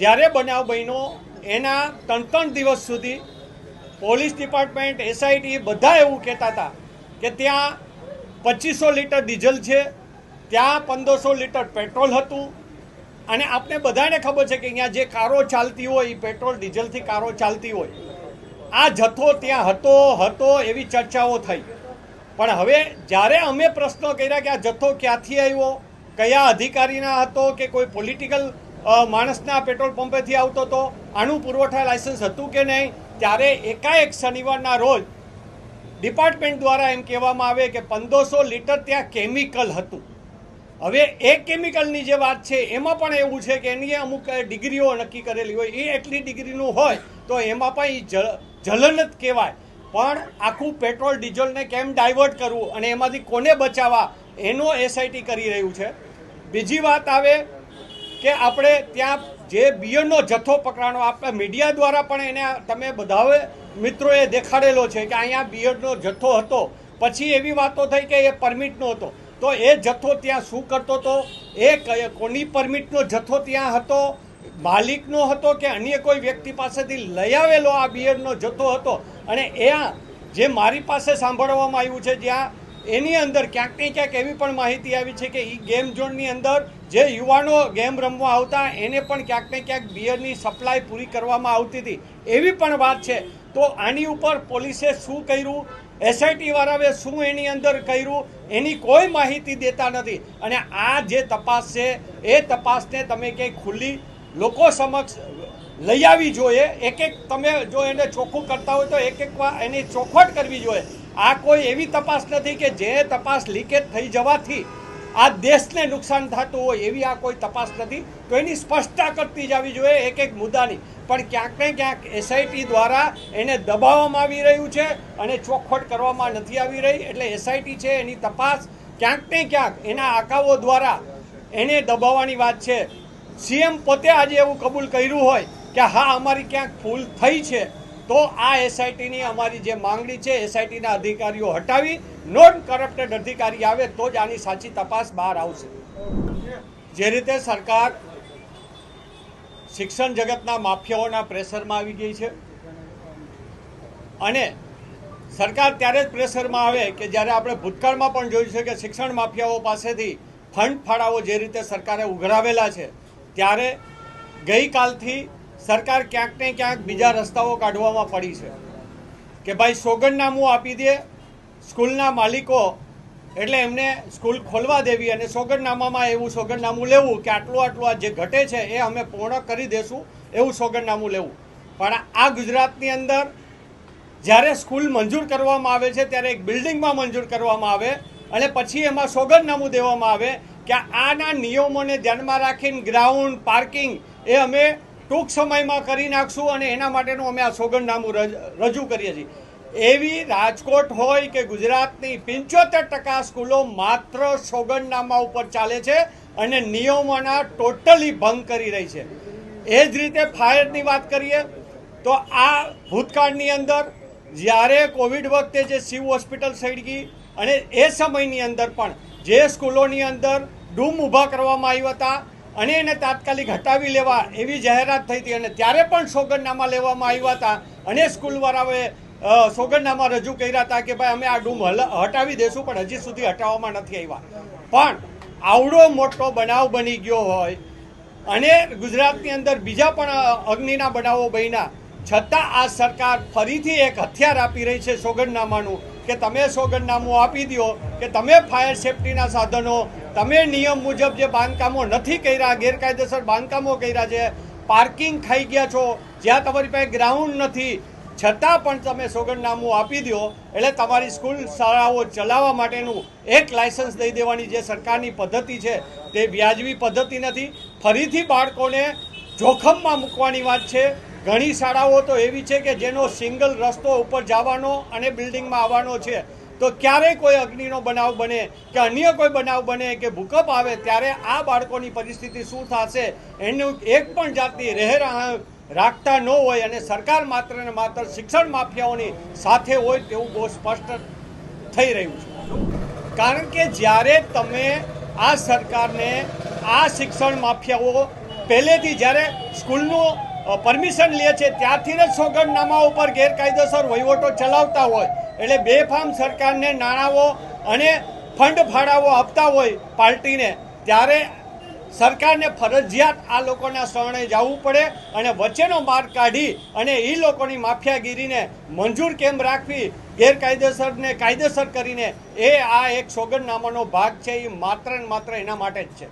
જ્યારે બનાવ બન્યો, એના ત્રણ ત્રણ દિવસ સુધી પોલીસ ડિપાર્ટમેન્ટ એસઆઈટી બધા એવું કહેતા હતા કે ત્યાં પચીસો લીટર ડીઝલ છે, ત્યાં પંદરસો લીટર પેટ્રોલ હતું. અને આપણે બધાને ખબર છે કે અહીંયા જે કારો ચાલતી હોય એ પેટ્રોલ ડીઝલથી કારો ચાલતી હોય. આ જથ્થો ત્યાં હતો હતો એવી ચર્ચાઓ થઈ. પણ હવે જ્યારે અમે પ્રશ્નો કર્યા કે આ જથ્થો ક્યાંથી આવ્યો, કયા અધિકારીના હતો કે કોઈ પોલિટિકલ માણસના પેટ્રોલ પંપેથી આવતો હતો આનું પુરવઠા લાયસન્સ હતું કે નહીં? ત્યારે એકાએક શનિવારના રોજ ડિપાર્ટમેન્ટ દ્વારા એમ કહેવામાં આવે કે પંદરસો લીટર ત્યાં કેમિકલ હતું. હવે એ કેમિકલની જે વાત છે, એમાં પણ એવું છે કે એની અમુક ડિગ્રીઓ નક્કી કરેલી હોય. એ એટલી ડિગ્રીનું હોય તો એમાં પણ એ જલન જ કહેવાય. પણ આખું પેટ્રોલ ડીઝલને કેમ ડાયવર્ટ કરવું અને એમાંથી કોને બચાવવા, એનો એસઆઈટી કરી રહ્યું છે. બીજી વાત આવે કે આપણે ત્યાં જે બિયરનો જથ્થો પકડાણો આપણે મીડિયા દ્વારા પણ એને તમે બધાએ મિત્રોએ દેખાડેલો છે કે અહીંયા બિયરનો જથ્થો હતો. પછી એવી વાતો થઈ કે એ પરમિટનો હતો. તો એ જથ્થો ત્યાં શું કરતો હતો? એ કોની પરમિટનો જથ્થો ત્યાં હતો? માલિકનો હતો કે અન્ય કોઈ વ્યક્તિ પાસેથી લઈ આવેલો આ બિયરનો જથ્થો હતો? અને એ જે મારી પાસે સાંભળવામાં આવ્યું છે જ્યાં એની અંદર ક્યાંક ને ક્યાંક એવી પણ માહિતી આવી છે કે એ ગેમ ઝોનની અંદર જે યુવાનો ગેમ રમવા આવતા એને પણ ક્યાંક ને ક્યાંક બિયરની સપ્લાય પૂરી કરવામાં આવતી હતી. એવી પણ વાત છે. તો આની ઉપર પોલીસે શું કર્યું? એસઆઈટી વાળાએ શું એની અંદર કર્યું? એની કોઈ માહિતી દેતા નથી. અને આ જે તપાસ છે, એ તપાસને તમે ક્યાંય ખુલ્લી લોકો સમક્ષ લઈ આવવી જોઈએ. એક એક તમે જો એને ચોખ્ખું કરતા હોય તો એક એક એની ચોખવટ કરવી જોઈએ. આ કોઈ એવી તપાસ નથી કે જે તપાસ લીકેજ થઈ જવાથી આ દેશને નુકસાન થતું હોય એવી આ કોઈ તપાસ નથી. તો એની સ્પષ્ટતા કરતી જવી જોઈએ એક એક મુદ્દાની. પણ ક્યાંક ને ક્યાંક એસઆઈટી દ્વારા એને દબાવવામાં આવી રહ્યું છે અને ચોખવટ કરવામાં નથી આવી રહી. એટલે એસઆઈટી છે એની તપાસ ક્યાંક ને ક્યાંક એના આકાઓ દ્વારા એને દબાવવાની વાત છે. સીએમ પોતે આજે એવું કબૂલ કર્યું હોય કે હા, અમારી ક્યાંક ભૂલ થઈ છે. તો આ એસઆઈટીની અમારી જે માંગણી છે એસઆઈટીના અધિકારીઓ હટાવી નોન કરપ્ટેડ અધિકારી આવે તો જ આની સાચી તપાસ બહાર આવશે. જે રીતે સરકાર શિક્ષણ જગતના માફિયાઓના પ્રેશરમાં આવી ગઈ છે અને સરકાર ત્યારે જ પ્રેશરમાં આવે કે જ્યારે આપણે ભૂતકાળમાં પણ જોયું છે કે શિક્ષણ માફિયાઓ પાસેથી ફંડ ફાળાઓ જે રીતે સરકારે ઉઘરાવેલા છે, ત્યારે ગઈકાલથી સરકાર ક્યાંક ને ક્યાંક બીજા રસ્તાઓ કાઢવામાં પડી છે કે ભાઈ સોગંદનામું આપી દે, સ્કૂલના માલિકો, એટલે એમને સ્કૂલ ખોલવા દેવી અને સોગંદનામામાં એવું સોગંદનામું લેવું કે આટલું આટલું આ જે ઘટે છે એ અમે પૂર્ણ કરી દેશું, એવું સોગંદનામું લેવું. પણ આ ગુજરાતની અંદર જ્યારે સ્કૂલ મંજૂર કરવામાં આવે છે, ત્યારે એક બિલ્ડિંગમાં મંજૂર કરવામાં આવે અને પછી એમાં સોગંદનામું દેવામાં આવે કે આના નિયમોને ધ્યાનમાં રાખીને ગ્રાઉન્ડ પાર્કિંગ એ અમે ટૂંક સમયમાં કરી નાખશું અને એના માટેનું અમે આ સોગંદનામું રજ- કરીએ છીએ. એવી રાજકોટ હોય કે ગુજરાતની પંચોતેર ટકા સ્કૂલો માત્ર સોગંદનામા ઉપર ચાલે છે અને નિયમોના ટોટલી ભંગ કરી રહી છે. એ જ રીતે ફાયરની વાત કરીએ તો આ ભૂતકાળની અંદર જ્યારે કોવિડ વખતે જે શિવ હોસ્પિટલ સળગી અને એ સમયની અંદર પણ જે સ્કૂલોની અંદર ડૂમ ઊભા કરવામાં આવ્યા હતા અને એને તાત્કાલિક હટાવી લેવા એવી જાહેરાત થઈ હતી અને ત્યારે પણ સોગંદનામા લેવામાં આવ્યા હતા. અને સ્કૂલવાળાઓએ સોગંદનામા રજૂ કર્યા હતા કે ભાઈ અમે આ ડૂમ હટાવી દેશું, પણ હજી સુધી હટાવવામાં નથી આવ્યા. પણ આવડો મોટો બનાવ બની ગયો હોય અને ગુજરાતની અંદર બીજા પણ અગ્નિના બનાવો બન્યા, છતાં આ સરકાર ફરીથી એક હથિયાર આપી રહી છે સોગંદનામાનું કે તમે સોગંદનામું આપી દો કે તમે ફાયર સેફટીના સાધનો તમે નિયમ મુજબ જે બાંધકામો નથી કર્યા, ગેરકાયદેસર બાંધકામો કર્યા છે, પાર્કિંગ ખાઈ ગયા છો, જ્યાં તમારી પાસે ગ્રાઉન્ડ નથી, છતાં પણ તમે સોગંદનામું આપી દો, એટલે તમારી સ્કૂલ શાળાઓ ચલાવવા માટેનું એક લાયસન્સ દઈ દેવાની જે સરકારની પદ્ધતિ છે, તે વ્યાજબી પદ્ધતિ નથી. ફરીથી બાળકોને જોખમમાં મૂકવાની વાત છે. ઘણી શાળાઓ તો એવી છે કે જેનો સિંગલ રસ્તો ઉપર જવાનો અને બિલ્ડિંગમાં આવવાનો છે. તો ક્યારેય કોઈ અગ્નિનો બનાવ બને કે અન્ય કોઈ બનાવ બને કે ભૂકંપ આવે ત્યારે આ બાળકોની પરિસ્થિતિ શું થશે એનું એક પણ જાતની રહેરાહ રાખતા ન હોય અને સરકાર માત્ર ને માત્ર શિક્ષણ માફિયાઓની સાથે હોય તેવું બહુ સ્પષ્ટ થઈ રહ્યું છે. કારણ કે જ્યારે તમે આ સરકારને આ શિક્ષણ માફિયાઓ પહેલેથી જ્યારે સ્કૂલનું પરમિશન લે છે ત્યારથી જ સોગંદનામા ઉપર ગેરકાયદેસર વહીવટો ચલાવતા હોય એટલે બેફામ સરકારને નાણાંઓ અને ફંડ ફાળાઓ આપતા હોય પાર્ટીને, ત્યારે સરકારને ફરજિયાત આ લોકોના શરણે જવું પડે અને વચ્ચેનો માર્ગ કાઢી અને એ લોકોની માફિયાગીરીને મંજૂર કેમ રાખવી, ગેરકાયદેસરને કાયદેસર કરીને, એ આ એક સોગંદનામાનો ભાગ છે એ માત્ર ને માત્ર એના માટે જ છે.